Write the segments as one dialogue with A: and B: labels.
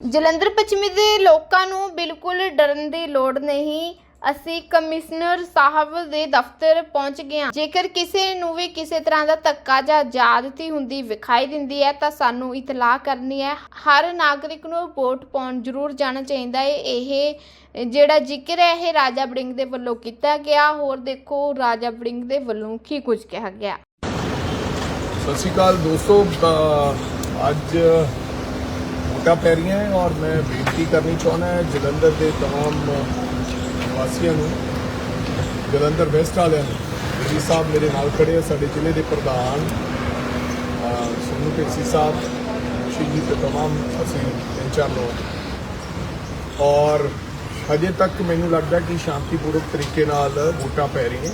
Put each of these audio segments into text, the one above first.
A: ਜਲੰਧਰ ਪੱਛਮੀ ਦੇ ਲੋਕਾਂ ਨੂੰ ਬਿਲਕੁਲ ਡਰਨ ਦੀ ਲੋੜ ਨਹੀਂ। ਅਸੀਂ ਕਮਿਸ਼ਨਰ ਸਾਹਿਬ ਦੇ ਦਫ਼ਤਰ ਪਹੁੰਚ ਗਏ ਹਾਂ। ਜੇਕਰ ਕਿਸੇ ਨੂੰ ਵੀ ਕਿਸੇ ਤਰ੍ਹਾਂ ਦਾ ਧੱਕਾ ਜਾਂ ਜ਼ਿਆਦਤੀ ਹੁੰਦੀ ਵਿਖਾਈ ਦਿੰਦੀ ਹੈ, ਤਾਂ ਸਾਨੂੰ ਇਤਲਾਹ ਕਰਨੀ ਹੈ। ਹਰ ਨਾਗਰਿਕ ਨੂੰ ਵੋਟ ਪਾਉਣ ਜ਼ਰੂਰ ਜਾਣਾ ਚਾਹੀਦਾ ਹੈ। ਇਹ ਜਿਹੜਾ ਜ਼ਿਕਰ ਹੈ, ਇਹ ਰਾਜਾ ਬੜਿੰਗ ਦੇ ਵੱਲੋਂ ਕੀਤਾ ਗਿਆ। ਹੋਰ ਦੇਖੋ, ਰਾਜਾ ਬੜਿੰਗ ਦੇ ਵੱਲੋਂ ਕੀ ਕੁਝ ਕਿਹਾ ਗਿਆ।
B: ਸਤਿ ਸ਼੍ਰੀ ਅਕਾਲ ਦੋਸਤੋ। ਅੱਜ ਵੋਟਾਂ ਪੈ ਰਹੀਆਂ ਹੈ ਔਰ ਮੈਂ ਬੇਨਤੀ ਕਰਨੀ ਚਾਹੁੰਦਾ ਹਾਂ ਜਲੰਧਰ ਦੇ तमाम ਵਾਸੀਆਂ ਨੂੰ ਜਲੰਧਰ ਵੈਸਟ ਵਾਲਿਆਂ ਨੂੰ ਜੀ ਸਾਹਿਬ ਮੇਰੇ ਨਾਲ ਖੜੇ ਆ ਸਾਡੇ ਜ਼ਿਲ੍ਹੇ ਦੇ ਪ੍ਰਧਾਨ ਅ, ਸੋਨੂ ਢਿੰਸੀ ਸਾਹਿਬ ਸ਼ਹੀਦ ਤੇ तमाम ਅਸੀਂ ਤਿੰਨ ਚਾਰ ਲੋਕ ਔਰ ਹਜੇ ਤੱਕ ਮੈਨੂੰ ਲੱਗਦਾ ਕਿ ਸ਼ਾਂਤੀਪੂਰਵਕ ਤਰੀਕੇ ਨਾਲ ਵੋਟਾਂ ਪੈ ਰਹੀਆਂ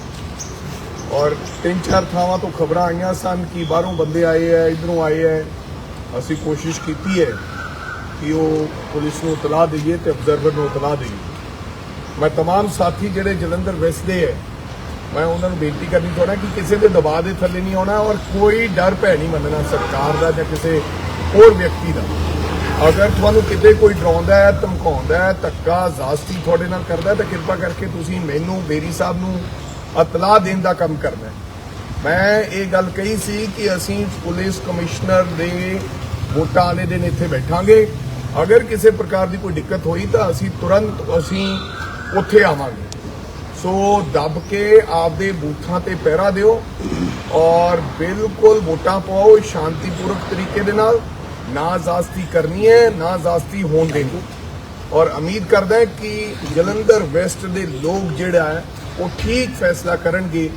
B: ਔਰ ਤਿੰਨ ਚਾਰ ਥਾਵਾਂ ਤੋਂ ਖਬਰਾਂ ਆਈਆਂ ਸਨ ਕਿ ਬਾਹਰੋਂ ਬੰਦੇ ਆਏ ਐ ਇਧਰੋਂ ਆਏ ਐ ਅਸੀਂ ਕੋਸ਼ਿਸ਼ ਕੀਤੀ ਹੈ ਕਿ ਉਹ ਪੁਲਿਸ ਨੂੰ ਇਤਲਾਹ ਦਈਏ ਤੇ ਅਬਜ਼ਰਵਰ ਨੂੰ ਇਤਲਾਹ ਦਈਏ ਮੈਂ तमाम ਸਾਥੀ ਜਿਹੜੇ ਜਲੰਧਰ ਵਸਦੇ ਐ ਮੈਂ ਉਹਨਾਂ ਨੂੰ ਬੇਨਤੀ ਕਰਨੀ ਚਾਹੁੰਦਾ ਕਿ ਕਿਸੇ ਦੇ ਦਬਾਅ ਦੇ ਥੱਲੇ ਨਹੀਂ ਆਉਣਾ ਔਰ ਕੋਈ ਡਰ ਭੈ ਨਹੀਂ ਮੰਨਣਾ ਸਰਕਾਰ ਦਾ ਜਾਂ ਕਿਸੇ ਹੋਰ ਵਿਅਕਤੀ ਦਾ ਅਗਰ ਤੁਹਾਨੂੰ ਕਿਤੇ ਕੋਈ ਡਰਾਉਂਦਾ ਹੈ ਧਮਕਾਉਂਦਾ ਹੈ ਧੱਕਾ ਜ਼ਾਸਤੀ ਤੁਹਾਡੇ ਨਾਲ ਕਰਦਾ ਹੈ ਤਾਂ ਕਿਰਪਾ ਕਰਕੇ ਤੁਸੀਂ ਮੈਨੂੰ ਬੇਰੀ ਸਾਹਿਬ ਨੂੰ ਇਤਲਾਹ ਦੇਣ ਦਾ ਕੰਮ ਕਰਨਾ ਹੈ ਮੈਂ ਇਹ ਗੱਲ ਕਹੀ ਸੀ ਕਿ ਅਸੀਂ ਪੁਲਿਸ ਕਮਿਸ਼ਨਰ ਦੇ ਵੋਟਾਂ ਵਾਲੇ ਦਿਨ ਇੱਥੇ ਬੈਠਾਂਗੇ ਅਗਰ ਕਿਸੇ ਪ੍ਰਕਾਰ ਦੀ ਕੋਈ ਦਿੱਕਤ ਹੋਈ ਤਾਂ ਅਸੀਂ ਤੁਰੰਤ ਅਸੀਂ ਉੱਥੇ ਆਵਾਂਗੇ। ਸੋ ਦੱਬ ਕੇ ਆਪਦੇ ਬੂਥਾਂ ਤੇ ਪਹਿਰਾ ਦਿਓ ਔਰ ਬਿਲਕੁਲ ਵੋਟਾਂ ਪਾਓ ਸ਼ਾਂਤੀਪੂਰਵਕ ਤਰੀਕੇ ਦੇ ਨਾਲ। ਨਾ ਜ਼ਾਸਤੀ ਕਰਨੀ ਹੈ, ਨਾ ਜ਼ਾਸਤੀ ਹੋਣ ਦੇਣੀ। ਔਰ ਉਮੀਦ ਕਰਦਾ ਹੈ ਕਿ ਜਲੰਧਰ ਵੈਸਟ ਦੇ ਲੋਕ ਜਿਹੜਾ ਹੈ, ਉਹ ਠੀਕ ਫੈਸਲਾ ਕਰਨਗੇ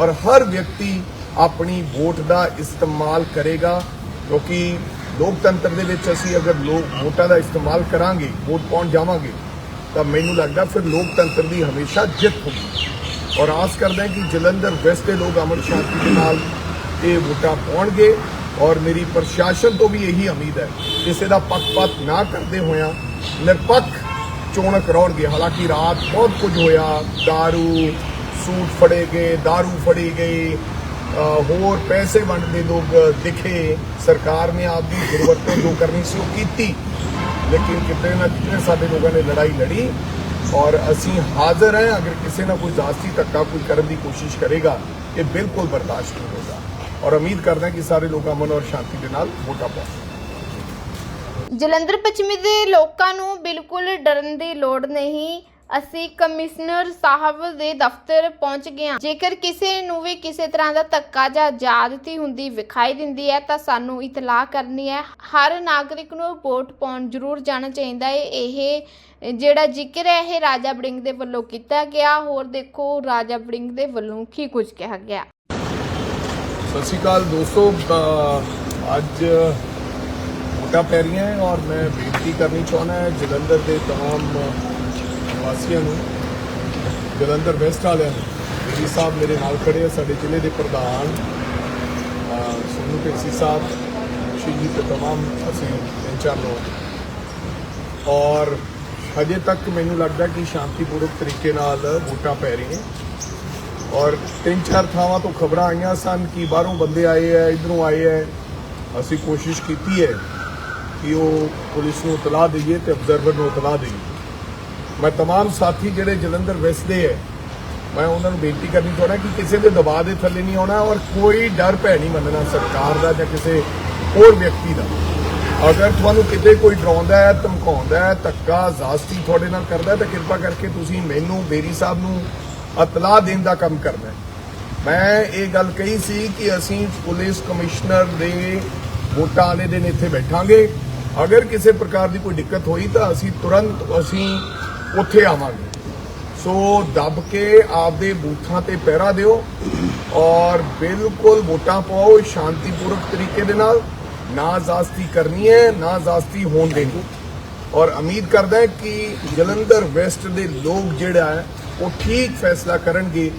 B: ਔਰ ਹਰ ਵਿਅਕਤੀ ਆਪਣੀ ਵੋਟ ਦਾ ਇਸਤੇਮਾਲ ਕਰੇਗਾ ਕਿਉਂਕਿ ਲੋਕਤੰਤਰ ਦੇ ਵਿੱਚ ਅਸੀਂ ਅਗਰ ਲੋਕ ਵੋਟਾਂ ਦਾ ਇਸਤੇਮਾਲ ਕਰਾਂਗੇ ਵੋਟ ਪਾਉਣ ਜਾਵਾਂਗੇ ਤਾਂ ਮੈਨੂੰ ਲੱਗਦਾ ਫਿਰ ਲੋਕਤੰਤਰ ਦੀ ਹਮੇਸ਼ਾ ਜਿੱਤ ਹੋਊਗੀ ਔਰ ਆਸ ਕਰਦਾ ਹਾਂ ਕਿ ਜਲੰਧਰ ਵੈਸਟ ਦੇ ਲੋਕ ਅਮਰ ਸ਼ਾਂਤੀ ਦੇ ਨਾਲ ਇਹ ਵੋਟਾਂ ਪਾਉਣਗੇ ਔਰ ਮੇਰੀ ਪ੍ਰਸ਼ਾਸਨ ਤੋਂ ਵੀ ਇਹੀ ਉਮੀਦ ਹੈ ਕਿਸੇ ਦਾ ਪੱਖਪਾਤ ਨਾ ਕਰਦੇ ਹੋਇਆਂ ਨਿਰਪੱਖ ਚੋਣ ਕਰਾਉਣਗੇ ਹਾਲਾਂਕਿ ਰਾਤ ਬਹੁਤ ਕੁਝ ਹੋਇਆ दारू ਸੂਟ ਫੜੇ ਗਏ दारू ਫੜੀ ਗਈ ਅ, ਹੋਰ ਪੈਸੇ ਵੰਡਦੇ ਲੋਕ ਦਿਖੇ, ਸਰਕਾਰ ਨੇ ਆਪਦੀ ਗੁਰਵਰਤੋਂ ਜੋ ਕਰਨੀ ਸੀ ਉਹ ਕੀਤੀ। ਲੇਕਿਨ ਕਿਤੇ ਨਾ ਕਿਤੇ ਸਾਡੇ ਲੋਕਾਂ ਨੇ ਲੜਾਈ ਲੜੀ ਔਰ ਅਸੀਂ ਹਾਜ਼ਰ ਹਾਂ, ਅਗਰ ਕਿਸੇ ਨਾਲ ਕੋਈ ਜ਼ਾਸਤੀ ਧੱਕਾ ਕੋਈ ਕਰਨ ਦੀ ਕੋਸ਼ਿਸ਼ ਕਰੇਗਾ, ਇਹ ਬਿਲਕੁਲ ਬਰਦਾਸ਼ਤ ਨਹੀਂ ਹੋਗਾ ਔਰ ਉਮੀਦ ਕਰਦਾ ਕਿ ਸਾਰੇ ਲੋਕ ਅਮਨ ਔਰ ਸ਼ਾਂਤੀ ਦੇ ਨਾਲ ਵੋਟਾਂ ਪਾਉਣ
A: ਜਲੰਧਰ ਪੱਛਮੀ ਦੇ ਲੋਕਾਂ ਨੂੰ ਬਿਲਕੁਲ ਡਰਨ ਦੀ ਲੋੜ ਨਹੀਂ। ਅਸੀਂ ਕਮਿਸ਼ਨਰ ਸਾਹਿਬ ਦੇ ਦਫ਼ਤਰ ਪਹੁੰਚ ਗਏ ਹਾਂ ਜੇਕਰ ਕਿਸੇ ਨੂੰ ਵੀ ਕਿਸੇ ਤਰ੍ਹਾਂ ਦਾ ਧੱਕਾ ਜਾਂ ਜ਼ਿਆਦਤੀ ਹੁੰਦੀ ਵਿਖਾਈ ਦਿੰਦੀ ਹੈ ਤਾਂ ਸਾਨੂੰ ਇਤਲਾਹ ਕਰਨੀ ਹੈ ਹਰ ਨਾਗਰਿਕ ਨੂੰ ਵੋਟ ਪਾਉਣ ਜ਼ਰੂਰ ਜਾਣਾ ਚਾਹੀਦਾ ਹੈ ਇਹ ਜਿਹੜਾ ਜ਼ਿਕਰ ਹੈ ਇਹ ਰਾਜਾ ਬੜਿੰਗ ਦੇ ਵੱਲੋਂ ਕੀਤਾ ਗਿਆ ਹੋਰ ਦੇਖੋ ਰਾਜਾ ਬੜਿੰਗ ਦੇ ਵੱਲੋਂ ਕੀ ਕੁਝ ਕਿਹਾ ਗਿਆ
B: ਸਤਿ ਸ਼੍ਰੀ ਅਕਾਲ ਦੋਸਤੋ ਅ, ਅੱਜ ਵੋਟਾਂ ਪੈ ਰਹੀਆਂ ਹੈ ਔਰ ਮੈਂ ਬੇਨਤੀ ਕਰਨੀ ਚਾਹੁੰਦਾ ਹਾਂ ਜਲੰਧਰ ਦੇ तमाम ਵਾਸੀਆਂ ਨੂੰ ਜਲੰਧਰ ਵੈਸਟ ਵਾਲਿਆਂ ਨੂੰ ਜੀ ਸਾਹਿਬ ਮੇਰੇ ਨਾਲ ਖੜੇ ਆ ਸਾਡੇ ਜ਼ਿਲ੍ਹੇ ਦੇ ਪ੍ਰਧਾਨ ਅ, ਸੋਨੂ ਢਿੰਸੀ ਸਾਹਿਬ ਸ਼ਹੀਦ ਤੇ तमाम ਅਸੀਂ ਤਿੰਨ ਚਾਰ ਲੋਕ ਔਰ ਹਜੇ ਤੱਕ ਮੈਨੂੰ ਲੱਗਦਾ ਕਿ ਸ਼ਾਂਤੀਪੂਰਵਕ ਤਰੀਕੇ ਨਾਲ ਵੋਟਾਂ ਪੈ ਰਹੀਆਂ ਔਰ ਤਿੰਨ ਚਾਰ ਥਾਵਾਂ ਤੋਂ ਖਬਰਾਂ ਆਈਆਂ ਸਨ ਕਿ ਬਾਹਰੋਂ ਬੰਦੇ ਆਏ ਐ ਇਧਰੋਂ ਆਏ ਐ ਅਸੀਂ ਕੋਸ਼ਿਸ਼ ਕੀਤੀ ਹੈ ਕਿ ਉਹ ਪੁਲਿਸ ਨੂੰ ਇਤਲਾਹ ਦਈਏ ਤੇ ਅਬਜ਼ਰਵਰ ਨੂੰ ਇਤਲਾਹ ਦਈਏ ਮੈਂ तमाम ਸਾਥੀ ਜਿਹੜੇ ਜਲੰਧਰ ਵਸਦੇ ਐ ਮੈਂ ਉਹਨਾਂ ਨੂੰ ਬੇਨਤੀ ਕਰਨੀ ਚਾਹੁੰਦਾ ਕਿ ਕਿਸੇ ਦੇ ਦਬਾਅ ਦੇ ਥੱਲੇ ਨਹੀਂ ਆਉਣਾ ਔਰ ਕੋਈ ਡਰ ਭੈ ਨਹੀਂ ਮੰਨਣਾ ਸਰਕਾਰ ਦਾ ਜਾਂ ਕਿਸੇ ਹੋਰ ਵਿਅਕਤੀ ਦਾ ਅਗਰ ਤੁਹਾਨੂੰ ਕਿਤੇ ਕੋਈ ਡਰਾਉਂਦਾ ਹੈ ਧਮਕਾਉਂਦਾ ਹੈ ਧੱਕਾ ਜ਼ਾਸਤੀ ਤੁਹਾਡੇ ਨਾਲ ਕਰਦਾ ਹੈ ਤਾਂ ਕਿਰਪਾ ਕਰਕੇ ਤੁਸੀਂ ਮੈਨੂੰ ਬੇਰੀ ਸਾਹਿਬ ਨੂੰ ਇਤਲਾਹ ਦੇਣ ਦਾ ਕੰਮ ਕਰਨਾ ਹੈ ਮੈਂ ਇਹ ਗੱਲ ਕਹੀ ਸੀ ਕਿ ਅਸੀਂ ਪੁਲਿਸ ਕਮਿਸ਼ਨਰ ਦੇ ਵੋਟਾਂ ਵਾਲੇ ਦਿਨ ਇੱਥੇ ਬੈਠਾਂਗੇ ਅਗਰ ਕਿਸੇ ਪ੍ਰਕਾਰ ਦੀ ਕੋਈ ਦਿੱਕਤ ਹੋਈ ਤਾਂ ਅਸੀਂ ਤੁਰੰਤ ਅਸੀਂ ਉੱਥੇ ਆਵਾਂਗੇ। ਸੋ ਦੱਬ ਕੇ ਆਪਦੇ ਬੂਥਾਂ ਤੇ ਪਹਿਰਾ ਦਿਓ ਔਰ ਬਿਲਕੁਲ ਵੋਟਾਂ ਪਾਓ ਸ਼ਾਂਤੀਪੂਰਵਕ ਤਰੀਕੇ ਦੇ ਨਾਲ। ਨਾ ਜ਼ਾਸਤੀ ਕਰਨੀ ਹੈ, ਨਾ ਜ਼ਾਸਤੀ ਹੋਣ ਦੇਣੀ। ਔਰ ਉਮੀਦ ਕਰਦਾ ਹੈ ਕਿ ਜਲੰਧਰ ਵੈਸਟ ਦੇ ਲੋਕ ਜਿਹੜਾ ਹੈ, ਉਹ ਠੀਕ ਫੈਸਲਾ ਕਰਨਗੇ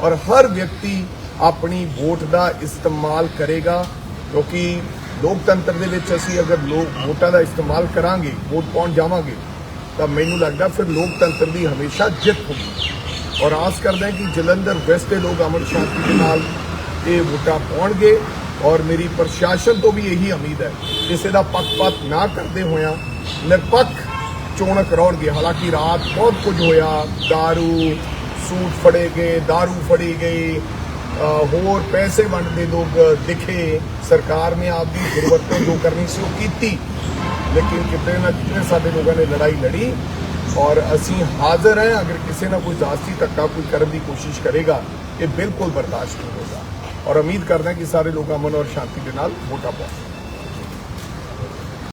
B: ਔਰ ਹਰ ਵਿਅਕਤੀ ਆਪਣੀ ਵੋਟ ਦਾ ਇਸਤੇਮਾਲ ਕਰੇਗਾ। ਕਿਉਂਕਿ ਲੋਕਤੰਤਰ ਦੇ ਵਿੱਚ ਅਸੀਂ ਅਗਰ ਲੋਕ ਵੋਟਾਂ ਦਾ ਇਸਤੇਮਾਲ ਕਰਾਂਗੇ, ਵੋਟ ਪਾਉਣ ਜਾਵਾਂਗੇ ਤਾਂ ਮੈਨੂੰ ਲੱਗਦਾ ਫਿਰ ਲੋਕਤੰਤਰ ਦੀ ਹਮੇਸ਼ਾ ਜਿੱਤ ਹੋਊਗੀ ਔਰ ਆਸ ਕਰਦਾ ਹਾਂ ਕਿ ਜਲੰਧਰ ਵੈਸਟ ਦੇ ਲੋਕ ਅਮਰ ਸ਼ਾਂਤੀ ਦੇ ਨਾਲ ਇਹ ਵੋਟਾਂ ਪਾਉਣਗੇ ਔਰ ਮੇਰੀ ਪ੍ਰਸ਼ਾਸਨ ਤੋਂ ਵੀ ਇਹੀ ਉਮੀਦ ਹੈ ਕਿਸੇ ਦਾ ਪੱਖਪਾਤ ਨਾ ਕਰਦੇ ਹੋਇਆਂ ਨਿਰਪੱਖ ਚੋਣ ਕਰਾਉਣਗੇ ਹਾਲਾਂਕਿ ਰਾਤ ਬਹੁਤ ਕੁਝ ਹੋਇਆ दारू ਸੂਟ ਫੜੇ ਗਏ दारू ਫੜੀ ਗਈ ਅ, ਹੋਰ ਪੈਸੇ ਵੰਡਦੇ ਲੋਕ ਦਿਖੇ ਸਰਕਾਰ ਨੇ ਆਪਦੀ ਦੁਰਵਰਤੋਂ ਜੋ ਕਰਨੀ ਸੀ ਉਹ ਕੀਤੀ ਲੇਕਿਨ ਕਿਤੇ ਨਾ ਕਿਤੇ ਸਾਡੇ ਲੋਕਾਂ ਨੇ ਲੜਾਈ ਲੜੀ ਔਰ ਅਸੀਂ ਹਾਜ਼ਰ ਹਾਂ ਅਗਰ ਕਿਸੇ ਨਾ ਕੋਈ ਜ਼ਾਸਤੀ ਧੱਕਾ ਕੋਈ ਕਰਨ ਦੀ ਕੋਸ਼ਿਸ਼ ਕਰੇਗਾ ਇਹ ਬਿਲਕੁਲ ਬਰਦਾਸ਼ਤ ਨਹੀਂ ਹੋਗਾ ਔਰ ਉਮੀਦ ਕਰਦਾ ਕਿ ਸਾਰੇ ਲੋਕ ਅਮਨ ਔਰ ਸ਼ਾਂਤੀ ਦੇ ਨਾਲ ਵੋਟਾਂ ਪਾਉਣਗੇ